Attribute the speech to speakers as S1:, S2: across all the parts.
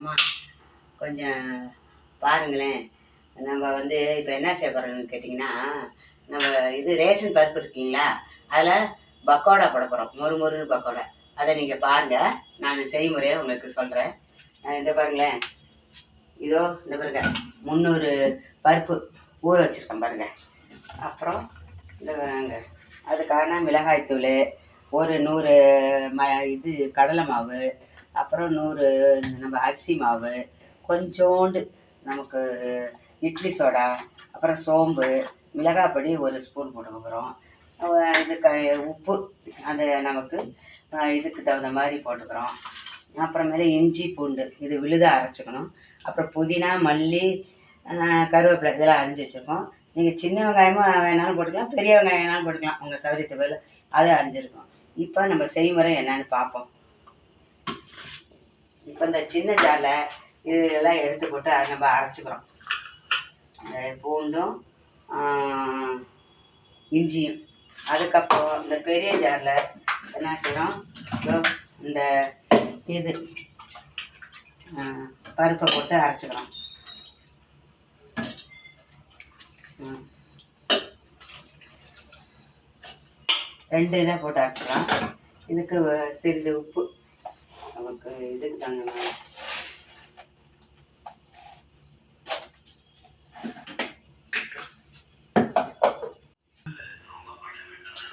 S1: அம்மா கொஞ்சம் பாருங்களேன். நம்ம வந்து இப்போ என்ன செய்ய போகிறோம்னு கேட்டிங்கன்னா நம்ம இது ரேஷன் பருப்பு இருக்குங்களா? அதில் பக்கோடா போட போகிறோம் மொறு மொறுன்னு பக்கோடா. அதை நீங்கள் பாருங்கள் நான் செய்முறையை உங்களுக்கு சொல்கிறேன் இந்த பாருங்களேன். இதோ இந்த பாருங்க. முந்நூறு பருப்பு ஊற வச்சுருக்கேன் பாருங்கள் அப்புறம் இந்த பாருங்க. அதுக்கான மிளகாய்த்தூள் ஒரு நூறு ம இது கடலை மாவு அப்புறம் நூறு நம்ம அரிசி மாவு கொஞ்சோண்டு நமக்கு இட்லி சோடா அப்புறம் சோம்பு மிளகாய் பொடி ஒரு ஸ்பூன் போட்டுக்க போகிறோம் இது க உப்பு அது நமக்கு இதுக்கு தகுந்த மாதிரி போட்டுக்கிறோம். அப்புறமேல இஞ்சி பூண்டு இது விழுதாக அரைச்சிக்கணும். அப்புறம் புதினா மல்லி கருவேப்பிலை இதெல்லாம் அரிஞ்சு வச்சுருக்கோம். நீங்கள் சின்ன வெங்காயமும் வேணாலும் போட்டுக்கலாம் பெரிய வெங்காயம் வேணாலும் போட்டுக்கலாம். உங்கள் சௌரியத்தை பதில் அதை அரிஞ்சிருக்கோம். இப்போ நம்ம செய்முறை என்னன்னு பார்ப்போம். இப்போ இந்த சின்ன ஜாலை இது எல்லாம் எடுத்து போட்டு அதை நம்ம அரைச்சிக்கிறோம். இந்த பூண்டும் இஞ்சியும். அதுக்கப்புறம் இந்த பெரிய ஜாரில் என்ன செய்யணும் இந்த இது பருப்பை போட்டு அரைச்சிக்கிறோம். ரெண்டு இதை போட்டு அரைச்சிக்கலாம். இதுக்கு சிறிது உப்பு. நமக்கு இதுக்கு தாங்க நான்.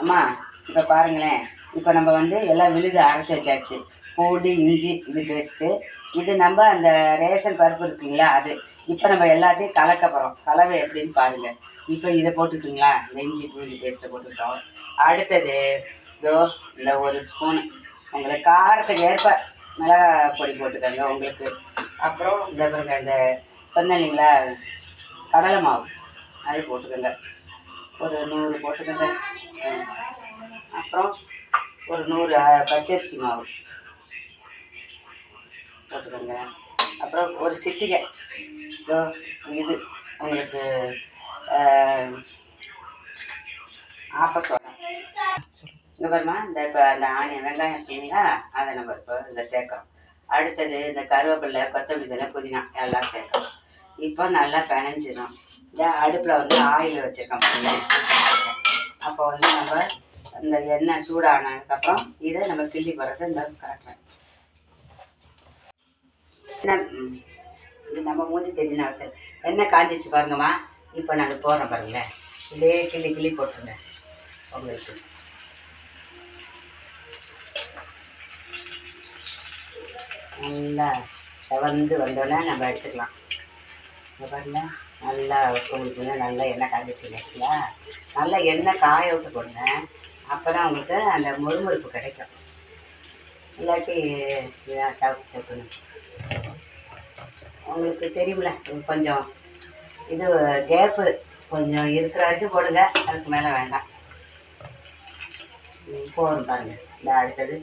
S1: அம்மா இப்போ பாருங்களேன். இப்போ நம்ம வந்து எல்லாம் விழுது அரைச்சி வச்சாச்சு. பூண்டு இஞ்சி இது பேஸ்ட்டு இது நம்ம அந்த ரேஷன் பருப்பு இருக்குங்களா அது. இப்போ நம்ம எல்லாத்தையும் கலக்க போகிறோம் கலவை எப்படின்னு பாருங்கள் இப்போ இதை போட்டுக்கிட்டுங்களா? இந்த இஞ்சி பூண்டு பேஸ்ட்டை போட்டுக்கிட்டோம். அடுத்தது இதோ இந்த ஒரு ஸ்பூன் உங்களுக்கு காரத்துக்கு ஏற்ப மிளகா பொடி போட்டுக்கோங்க உங்களுக்கு. அப்புறம் இந்த பிறகு இந்த சொன்னேன் இல்லைங்களா கடலை மாவு. அது போட்டுக்கோங்க. ஒரு நூறு போட்டுக்கோங்க. அப்புறம் ஒரு நூறு பச்சரிசி மாவு. போட்டுக்கோங்க. அப்புறம் ஒரு சிட்டிகை. இது உங்களுக்கு அஹ், ஆப்ப சோளம் இங்கே பாருமா இந்த இப்போ அந்த ஆனியன் வெங்காயம் இருக்கீங்களா அதை நம்ம இப்போ இதில் சேர்க்குறோம். அடுத்தது இந்த கருவேப்பிலை கொத்தமல்லி தலை புதினா எல்லாம் சேர்க்குறோம். இப்போ நல்லா பிணைஞ்சிடும் இந்த அடுப்பில் வந்து ஆயில் வச்சுருக்கோம் அப்போ வந்து நம்ம இந்த எண்ணெய் சூடானதுக்கப்புறம் இதை நம்ம கிள்ளி போடுறத இந்த காட்டுறேன் என்ன நம்ம மூஞ்சி தெரியணும் அவசியம் எண்ணெய் காஞ்சிச்சு பாருங்கம்மா. இப்போ நாங்கள் போடுறோம் பாருங்களேன். இதே கிள்ளி கிள்ளி போட்டுருங்க. உங்களுக்கு. நல்லா செவந்து வந்தோடனே நம்ம எடுத்துக்கலாம். பாருங்க நல்லா உங்களுக்கு நல்லா எண்ணெய் காய்ச்சி இல்லைங்களா? நல்லா எண்ணெய் காய விட்டு போடுங்க. அப்போ தான் உங்களுக்கு அந்த முறுமுறுப்பு கிடைக்கும். இல்லாட்டி சாப்பிட்டு சாப்பிடணும் உங்களுக்கு தெரியுமில கொஞ்சம் இது கேப்பு கொஞ்சம் இருக்கிற வரைக்கும் போடுங்க அதுக்கு மேலே வேண்டாம். ம், பாருங்கள் இந்த அடுத்தது.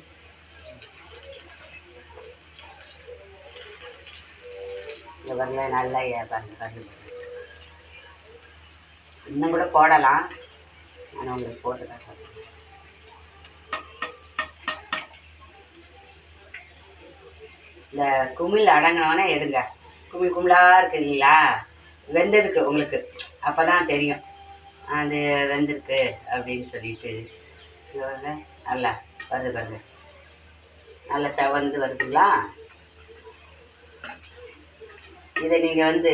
S1: வரல நல்லா பாருங்க பாருங்க. இன்னும் கூட போடலாம். நான் உங்களுக்கு போட்டு காட்டுறேன் இந்த குமிழ் அடங்கினவனே எடுங்க. குமிழ் குமிழாக இருக்குதுங்களா? வெந்ததுக்கு உங்களுக்கு. அப்போ தான் தெரியும். அது வெந்திருக்கு அப்படின்னு சொல்லிட்டு. நல்லா வருது பாருங்க. நல்லா செவந்து வருதுங்களா? இதை நீங்கள் வந்து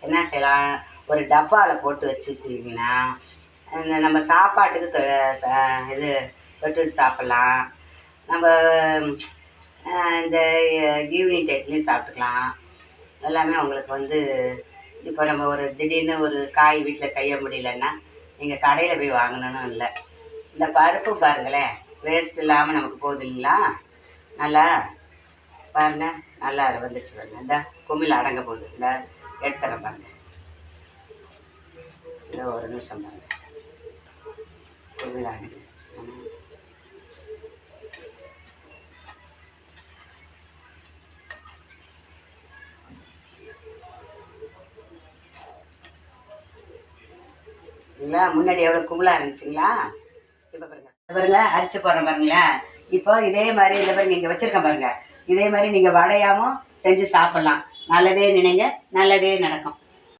S1: என்ன செய்யலாம்? ஒரு டப்பாவில் போட்டு வச்சுட்டீங்கன்னா இந்த நம்ம சாப்பாட்டுக்கு தொ- இது தொட்டுட்டு சாப்பிட்லாம். நம்ம இந்த ஈவினிங் டைட்லேயும் சாப்பிட்டுக்கலாம். எல்லாமே உங்களுக்கு வந்து இப்போ நம்ம ஒரு திடீர்னு ஒரு காய் வீட்டில் செய்ய முடியலன்னா நீங்கள் கடையில் போய் வாங்கணும்னு இல்லை. இந்த பருப்பு பாருங்களேன் வேஸ்ட் இல்லாமல் நமக்கு போகுது இல்லைங்களா நல்லா பாருங்கள் நல்லா வந்துருச்சு பாருங்க இந்த. குமிழ் அடங்க போகுது. இல்லை எடுத்துறேன் பாருங்க. இல்லை ஒரு நிமிஷம் பாருங்க. குமிழ் அடங்கு. இல்லை முன்னாடி எவ்வளோ கும்பலாக இருந்துச்சுங்களா? இப்போ பாருங்க. பாருங்க அரிச்சு போடுறேன் பாருங்களேன் இப்போ இதே மாதிரி இந்த பாருங்க இங்கே வச்சுருக்கேன் பாருங்க. இதே மாதிரி நீங்கள் வடையாவும் செஞ்சு சாப்பிட்லாம். நல்லதே நினைங்க நல்லதே நடக்கும்.